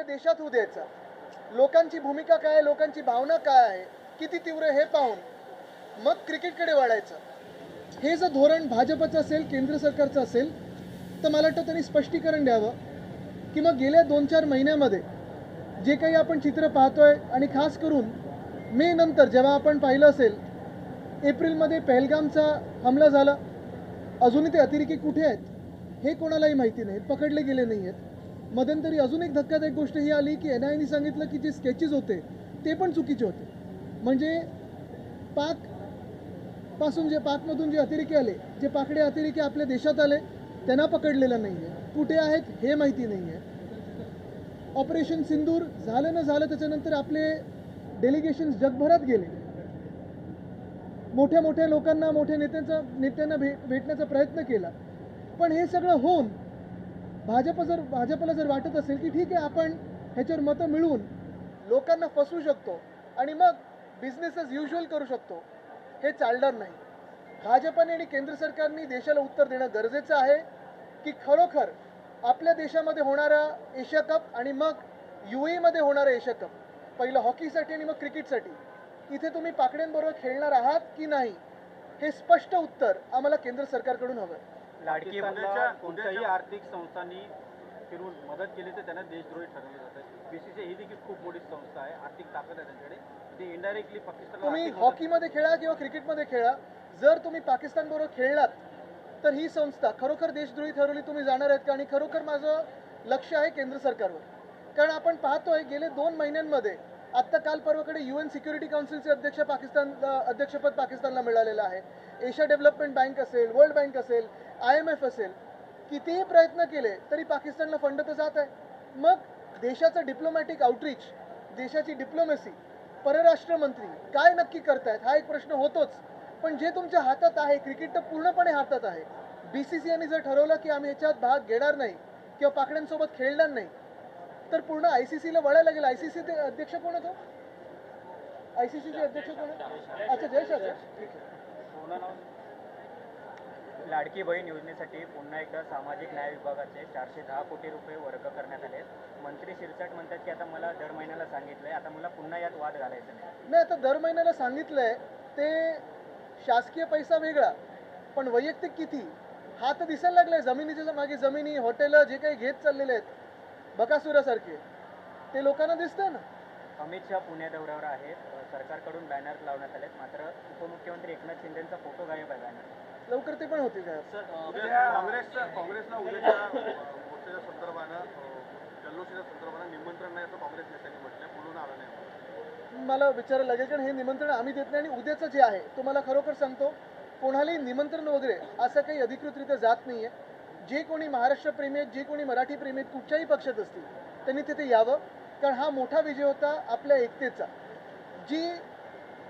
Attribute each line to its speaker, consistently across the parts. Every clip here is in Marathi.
Speaker 1: आपल्या देशात होऊ द्यायचा. लोकांची भूमिका काय आहे? लोकांची भावना काय आहे? किती तीव्र हे पाहून मग क्रिकेटकडे वळायचं. हे जर धोरण भाजपचं असेल केंद्र सरकारचं असेल तर मला वाटतं त्यांनी स्पष्टीकरण द्यावं. की मग गेल्या दोन चार महिन्यामध्ये जे काही आपण चित्र पाहतोय आणि खास करून मे नंतर जेव्हा आपण पाहिलं असेल एप्रिलमध्ये पहलगामचा हमला झाला. अजूनही ते अतिरेकी कुठे आहेत? हे कोणालाही माहिती नाही. पकडले गेले नाही आहेत मध्यंतरी अजून एक धक्कादायक गोष्ट ही आली की एन आयने सांगितलं की जे स्केचेस होते ते पण चुकीचे होते. म्हणजे पाकपासून जे पाकमधून जे अतिरेकी आले जे पाकडे अतिरेकी आपल्या देशात आले त्यांना पकडलेलं नाही आहे कुठे आहेत हे माहिती नाही आहे ऑपरेशन सिंदूर झालं न झालं त्याच्यानंतर आपले डेलिगेशन्स जगभरात गेले. मोठ्या मोठ्या लोकांना मोठ्या नेत्यांचा नेत्यांना भेट भेटण्याचा प्रयत्न केला. पण हे सगळं होऊन भाजप जर भाजपला जर वाटत असेल की ठीक आहे आपण ह्याच्यावर मतं मिळवून लोकांना फसवू शकतो आणि मग बिझनेस एज युजल करू शकतो हे चालणार नाही. भाजपने आणि केंद्र सरकारने देशाला उत्तर देणं गरजेचं आहे की खरोखर आपल्या देशामध्ये होणारा एशिया कप आणि मग यू एमध्ये होणारा एशिया कप पहिलं हॉकीसाठी आणि मग क्रिकेटसाठी इथे तुम्ही पाकड्यांबरोबर खेळणार आहात की नाही हे स्पष्ट उत्तर आम्हाला केंद्र सरकारकडून हवं आहे.
Speaker 2: लाडकी बहीण कोणत्याही आर्थिक संस्थांनी फिरून मदत केली तर त्यांना देशद्रोही ठरवले जातात. बीसीसीआय ही देखील खूप मोठी संस्था आहे. आर्थिक ताकद आहे त्यांच्याकडे. ते इनडायरेक्टली पाकिस्तानला
Speaker 1: तुम्ही हॉकीमध्ये खेळा किंवा क्रिकेटमध्ये खेळा. जर तुम्ही पाकिस्तानबरोबर खेळलात तर ही संस्था खरोखर देशद्रोही ठरवली तुम्ही जाणार आहेत का? आणि खरोखर माझं लक्ष आहे केंद्र सरकारवर. कारण आपण पाहतोय गेले दोन महिन्यांमध्ये आत्ता काल परवाकडे यू एन सिक्युरिटी काउन्सिलचे अध्यक्ष पाकिस्तान अध्यक्षपद पाकिस्तानला मिळालेलं आहे. एशिया डेव्हलपमेंट बँक असेल वर्ल्ड बँक असेल आय एम एफ असेल कितीही प्रयत्न केले तरी पाकिस्तानला फंड तर जात आहे. मग देशाचं डिप्लोमॅटिक आउटरीच देशाची डिप्लोमेसी परराष्ट्र मंत्री काय नक्की करतायत हा एक प्रश्न होतोच. पण जे तुमच्या हातात आहे क्रिकेट तर पूर्णपणे हातात आहे. बी सी सी जर ठरवलं की आम्ही याच्यात भाग घेणार नाही किंवा पाकड्यांसोबत खेळणार नाही तर पूर्ण आय सी सीला वळायला लागेल. आय सी ते अध्यक्ष कोण होतो? आय सी सीचे अध्यक्ष कोण आहे? अच्छा
Speaker 2: नाव?
Speaker 3: लाडकी बहीण योजनेसाठी पुन्हा एकदा सामाजिक न्याय विभागाचे चारशे दहा कोटी रुपये वर्ग करण्यात आले मंत्री शिरसाट म्हणतात की आता मला दर महिन्याला सांगितलंय. आता मला पुन्हा यात वाद घालायचा नाही.
Speaker 1: नाही आता दर महिन्याला सांगितलंय ते शासकीय पैसा वेगळा पण वैयक्तिक किती? हा तर दिसायला लागलाय. जमिनीच्या मागे जमिनी हॉटेलं जे काही घेत चाललेले आहेत. बकासुरासारखे. ते लोकांना दिसतंय ना?
Speaker 3: अमित शहा पुणे दौऱ्यावर आहेत. सरकारकडून बॅनर लावण्यात आलेत मात्र उपमुख्यमंत्री एकनाथ शिंदेचा फोटो गायब आहे बॅनर
Speaker 1: लवकर ते पण
Speaker 4: उद्या काँग्रेसचं काँग्रेसला उद्याच्या मोर्चाच्या संदर्भानं जल्लोषाच्या संदर्भानं निमंत्रण नाही असं काँग्रेस नेत्यांनी म्हटलंय. बोलून आलं नाही
Speaker 1: मला विचारायला लागेल कारण हे निमंत्रण आम्ही देत नाही आणि उद्याचं जे आहे तुम्हाला खरोखर सांगतो कोणालाही निमंत्रण वगैरे असं काही अधिकृतरित्या जात नाही आहे जे कोणी महाराष्ट्र प्रेमी आहेत जे कोणी मराठी प्रेमी आहेत कुठच्याही पक्षात असतील त्यांनी तिथे यावं. कारण हा मोठा विजय होता आपल्या एकतेचा. जी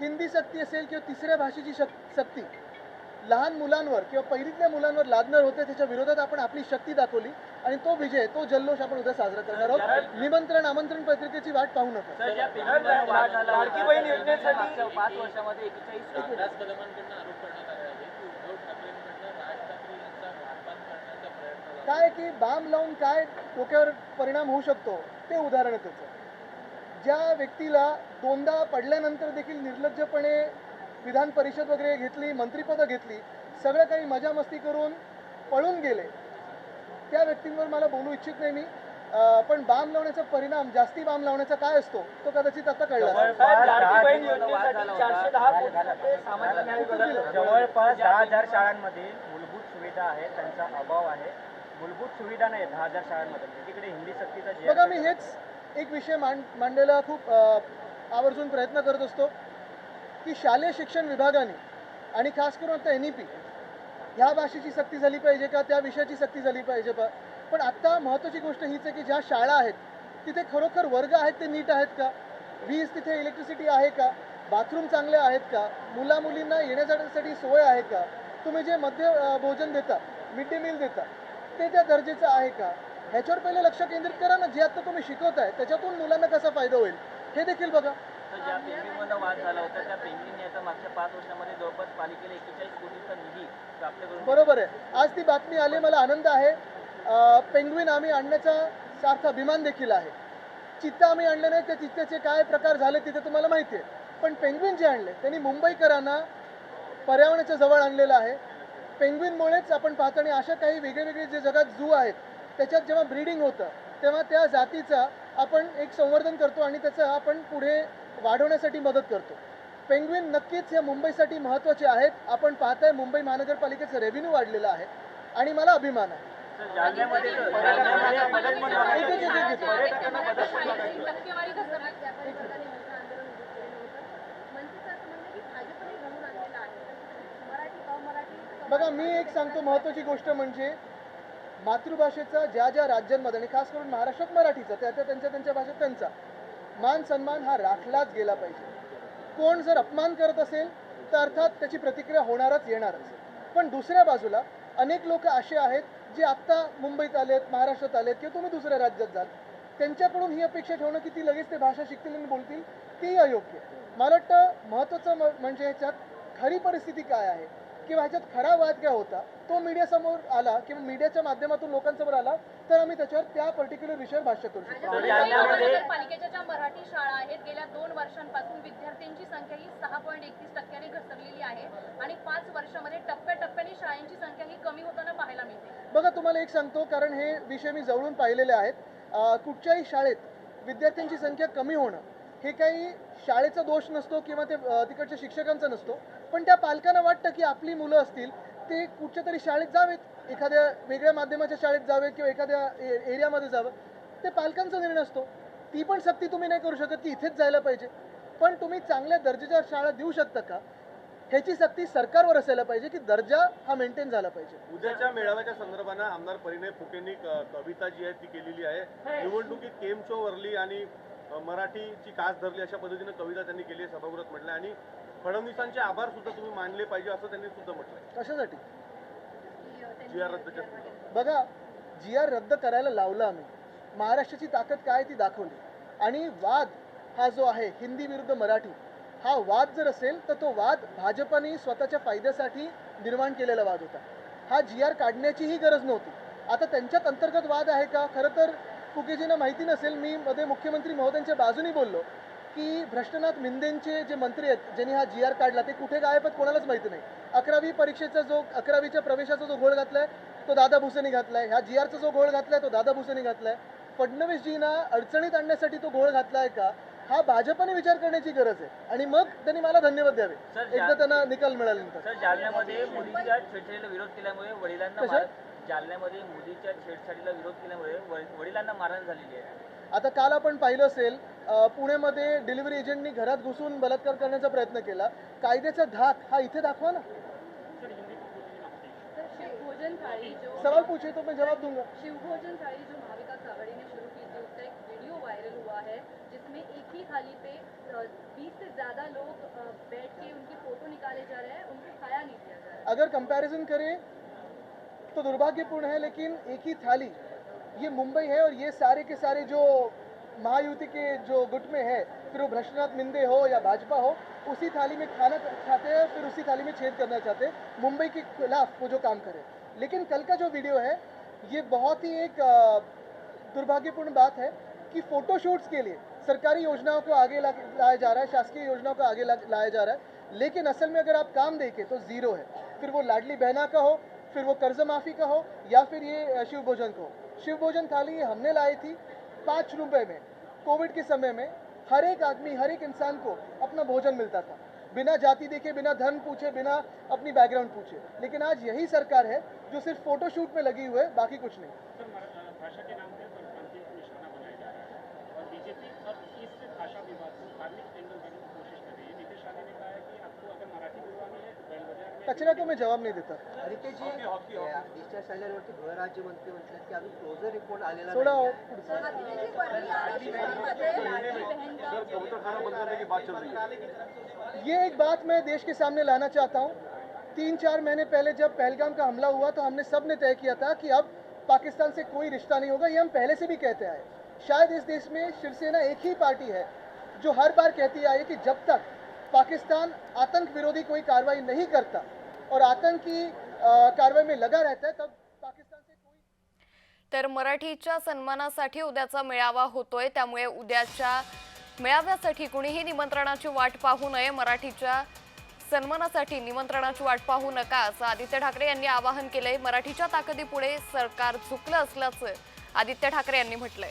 Speaker 1: हिंदी सक्ती असेल किंवा तिसऱ्या भाषेची शक सक्ती लहान मुलांवर किंवा पहिलीतल्या मुलांवर लादणार होते त्याच्या विरोधात आपण आपली शक्ती दाखवली आणि तो विजय तो जल्लोष आपण उद्या साजरा करणार आहोत. निमंत्रण आमंत्रण पत्रिकेची वाट पाहू नका.
Speaker 3: लाडकी बहीण योजनेसाठी
Speaker 5: पाच वर्षामध्ये एकेचाळीस राज कदमांकडनं आरोप करण्यात आले आहे की उद्धव ठाकरेंकडनं राज ठाकरे यांचा घातपात करण्याचा प्रयत्न झाला
Speaker 1: काय की बाम लावून काय डोक्यावर परिणाम होऊ शकतो ते उदाहरण आहे त्याचं. ज्या व्यक्तीला दोनदा पडल्यानंतर देखील निर्लज्जपणे विधान परिषद वगैरे घेतली मंत्रिपदं घेतली सगळं काही मजा मस्ती करून पळून गेले त्या व्यक्तींवर मला बोलू इच्छित नाही मी. पण बाम लावण्याचा परिणाम जास्ती बाम लावण्याचा काय असतो तो कदाचित आता कळला.
Speaker 3: जवळपास दहा हजार शाळांमध्ये मूलभूत सुविधा आहेत त्यांचा अभाव आहे. मूलभूत सुविधा नाही दहा हजार शाळांमध्ये. एकीकडे हिंदी सक्तीचा जे
Speaker 1: बघा मी हेच एक विषय मांड मांडलेला खूप आवर्जून प्रयत्न करत असतो की शालेय शिक्षण विभागाने आणि खास करून आता एन ई पी ह्या भाषेची सक्ती झाली पाहिजे का त्या विषयाची सक्ती झाली पाहिजे पा पण आत्ता महत्त्वाची गोष्ट हीच आहे की ज्या शाळा आहेत तिथे खरोखर वर्ग आहेत ते नीट आहेत का? वीज तिथे इलेक्ट्रिसिटी आहे का? बाथरूम चांगले आहेत का? मुला मुलींना येण्यासाठी सोय आहे का? तुम्ही जे मध्य भोजन देता मिड डे मील देता ते त्या दर्जेचं आहे का? ह्याच्यावर पहिले लक्ष केंद्रित करा ना जे आता तुम्ही शिकवताय त्याच्यातून मुलांना कसा फायदा होईल? हे देखील बघा.
Speaker 5: तर ज्या पेंडिंगमध्ये वाद झाला होता त्या मागच्या पाच वर्षामध्ये जवळपास पालिकेला एकेचाळीस कोटीचा निधी प्राप्त करून
Speaker 1: बरोबर आहे. आज ती बातमी आली मला आनंद आहे. पेंग्विन आम्ही आणण्याचा सारखा विमान देखील आहे. चित्ता आम्ही आणले नाही त्या चित्त्याचे काय प्रकार झाले तिथे तुम्हाला माहिती आहे. पण पेंग्विन जे आणले त्यांनी मुंबईकरांना पर्यावरणाच्या जवळ आणलेलं आहे. पेंग्विनमुळेच आपण पाहतो आणि अशा काही वेगळे वेगळे जे जगात झू आहेत त्याच्यात जेव्हा ब्रीडिंग होतं तेव्हा त्या जातीचा आपण एक संवर्धन करतो आणि त्याचं आपण पुढे वाढवण्यासाठी मदत करतो पेंग्विन नक्कीच या मुंबईसाठी महत्त्वाचे आहेत आपण पाहताय मुंबई महानगरपालिकेचं रेव्हेन्यू वाढलेलं आहे आणि मला अभिमान आहे
Speaker 3: सर जालन्यामध्ये पर्यटकांमध्ये बदल पण बघायला
Speaker 1: एक- एक- एक- एक- एक-
Speaker 3: पर्यटकांना बदल पण बघायला
Speaker 6: टक्केवारी घसरण्यात व्यापारी वर्गाने मोठं आंदोलन केलेलं होतं मनसेचं असं म्हणणं की भाजपने घडून आणलेलं आहे तर मराठी अमराठी
Speaker 1: बघा मी एक सांगतो महत्त्वाची गोष्ट म्हणजे मातृभाषेचा ज्या ज्या राज्यांमध्ये आणि खास करून महाराष्ट्रात मराठीचा त्या त्या त्यांच्या त्यांच्या भाषेत त्यांचा. मान सन्मान हा राखलाच गेला पाहिजे. कोण जर अपमान करत असेल तर अर्थात त्याची प्रतिक्रिया होणारच येणारच पण दुसऱ्या बाजूला अनेक लोक असे आहेत जे आत्ता मुंबईत आलेत महाराष्ट्रात आलेत किंवा तुम्ही दुसऱ्या राज्यात जाल त्यांच्याकडून ही अपेक्षा ठेवणं की ती लगेच ते भाषा शिकतील आणि बोलतील तेही अयोग्य. आहे. मला वाटतं महत्त्वाचं म- म्हणजे ह्याच्यात खरी परिस्थिती काय आहे? किंवा ह्याच्यात खरा वाद काय होता तो मीडियासमोर आला किंवा मीडियाच्या माध्यमातून लोकांसमोर आला तर आम्ही त्याच्यावर त्या पर्टिक्युलर विषयावर भाष्य करू शकतो.
Speaker 6: पालिकेच्या ज्या मराठी शाळा आहेत गेल्या दोन वर्षांपासून विद्यार्थ्यांची संख्या ही सहा पॉईंट एकतीस टक्क्यांनी घसरलेली आहे आणि पाच वर्षामध्ये टप्प्याटप्प्याने शाळांची संख्या ही कमी होताना पाहायला मिळते.
Speaker 1: बघा तुम्हाला एक सांगतो कारण हे विषय मी जवळून पाहिलेले आहेत. कुठच्याही शाळेत विद्यार्थ्यांची संख्या कमी होणं हे काही शाळेचा दोष नसतो किंवा ते तिकडच्या शिक्षकांचा नसतो. पण त्या पालकांना वाटतं की आपली मुलं असतील ते कुठच्या तरी शाळेत जावेत एखाद्या वेगळ्या माध्यमाच्या शाळेत जावे किंवा एखाद्या ए- एरियामध्ये जावं. ते पालकांचा निर्णय असतो ती पण सक्ती तुम्ही नाही करू शकत की इथेच जायला पाहिजे. पण तुम्ही चांगल्या दर्जाच्या शाळा देऊ शकता का? ह्याची सक्ती सरकारवर असायला पाहिजे की दर्जा हा मेंटेन झाला पाहिजे.
Speaker 4: उद्याच्या मेळाव्याच्या संदर्भानं आमदार परिणय फुकेंनी कविता जी आहे ती केलेली आहे. निवडणुकीत केम शो वरली आणि मराठीची कास धरली अशा पद्धतीनं कविता त्यांनी केली आहे सभागृहात म्हटलं आणि फडणवीसांचे आभार सुद्धा तुम्ही मानले पाहिजे असं त्यांनी सुद्धा म्हटलंय.
Speaker 1: कशासाठी?
Speaker 4: जी आर संदर्भात.
Speaker 1: बघा जी आर रद्द करायला लावलं आम्ही महाराष्ट्राची ताकद काय ती दाखवली. आणि वाद हा जो आहे हिंदी विरुद्ध मराठी हा वाद जर असेल तर तो वाद भाजपने स्वतःच्या फायद्यासाठी निर्माण केलेला वाद होता. हा जी आर काढण्याचीही गरज नव्हती. आता त्यांच्यात अंतर्गत वाद आहे का? खरं तर फुकेजींना माहिती नसेल मी मध्ये मुख्यमंत्री महोदयांच्या बाजूनी बोललो. की भ्रष्टनाथ मिंदेंचे जे मंत्री आहेत ज्यांनी हा जी आर काढला ते कुठे गायब आहेत कोणालाच माहिती नाही. अकरावी परीक्षेचा जो अकरावीच्या प्रवेशाचा जो घोळ घातलाय तो दादा भुसेने घातलाय. ह्या जी आरचा जो घोळ घातलाय तो दादा भुसेने घातलाय. फडणवीसजींना अडचणीत आणण्यासाठी तो घोळ घातलाय का? हा भाजपने विचार करण्याची गरज आहे. आणि मग त्यांनी मला धन्यवाद द्यावे. एकदा त्यांना निकाल मिळाल्यानंतर
Speaker 3: जालन्यामध्ये मुलीच्या छेडछाडीला विरोध केल्यामुळे वडिलांना जालन्यामध्ये मुलीच्या छेडछाडीला विरोध केल्यामुळे वड- वडिलांना मारहाण झालेली आहे.
Speaker 1: आता काल आपण पाहिलं असेल अ, पुण्यामध्ये डिलिव्हरी एजंटनी घरात घुसून बलात्कार करण्याचा प्रयत्न केला. कायद्याचा धाक हा इथे दाखवा ना.
Speaker 6: जो
Speaker 1: सवाल पूछे तो मैं जवाब दूंगा.
Speaker 6: शिवभोजन थाली जो महाविकास आघाड़ी ने शुरू की थी उसका एक वीडियो वायरल हुआ है जिसमें एक ही थाली पे बीस से ज्यादा लोग बैठ के उनके फोटो निकाले जा रहे हैं उनको खाया नहीं दिया जा रहा है।
Speaker 1: अगर कंपैरिजन करें तो दुर्भाग्यपूर्ण है लेकिन एक ही थाली ये मुंबई है और ये सारे के सारे जो महायुति के जो गुट में है, फिर वो भ्रष्टनाथ मिंदे हो या भाजपा हो, उसी थाली में खाना खाते हैं, फिर उसी थाली में छेद करना चाहते हैं, मुंबई के खिलाफ वो जो काम करे। लेकिन कल का जो वीडियो है, ये बहुत ही एक दुर्भाग्यपूर्ण बात है कि फोटोशूट्स के लिए सरकारी योजनाओं को आगे लाया जा रहा है, शासकीय योजनाओं को आगे लाया जा रहा है। लेकिन असल में अगर आप काम देखें तो ज़ीरो है। फिर वो लाडली बहना का हो, फिर वो कर्ज माफ़ी का हो, या फिर ये शिव भोजन का हो। शिव भोजन थाली हमने लाई थी पाँच रुपए में। कोविड के समय में हर एक आदमी, हर एक इंसान को अपना भोजन मिलता था। बिना जाति देखे, बिना धर्म पूछे, बिना अपनी बैकग्राउंड पूछे। लेकिन आज यही सरकार है जो सिर्फ़ फोटोशूट में लगी हुई है, बाकी कुछ नहीं
Speaker 7: सर मरा- भाषा के नाम पर पंथी को निशाना बनाया जा रहा है और बीजेपी अब इस भाषा विवाद को धार्मिक एंगल देने की कोशिश कर रही है नीतीश राणे ने कहा है कि आपको अगर मराठी बोलवानी है तो बैंड बाज़ार में
Speaker 1: कचरा को मैं जवाब नहीं देता। थोड़ा
Speaker 4: है.
Speaker 1: ये एक बात मैं देश के सामने लाना चाहता हूँ। तीन चार महीने पहले जब पहलगाम का हमला हुआ तो हमने सबने तय किया था कि अब पाकिस्तान से कोई रिश्ता नहीं होगा ये हम पहले से भी कहते आए शायद इस देश में शिवसेना एक ही पार्टी है जो हर बार कहती आई कि जब तक पाकिस्तान आतंक विरोधी कोई कार्रवाई नहीं करता और आतंकी कार्रवाई में लगा रहता है तब पाकिस्तान से कोई
Speaker 8: तर मराठीच्या सन्मानासाठी उद्याचा मेळावा होतोय त्यामुळे उद्याच्या मेळाव्यासाठी कुणीही निमंत्रणाची वाट पाहू नये. मराठीच्या सन्मानासाठी निमंत्रणाची वाट पाहू नका असं आदित्य ठाकरे यांनी आवाहन केलंय. मराठीच्या ताकदीपुढे सरकार झुकलं असल्याचं आदित्य ठाकरे यांनी म्हटलंय.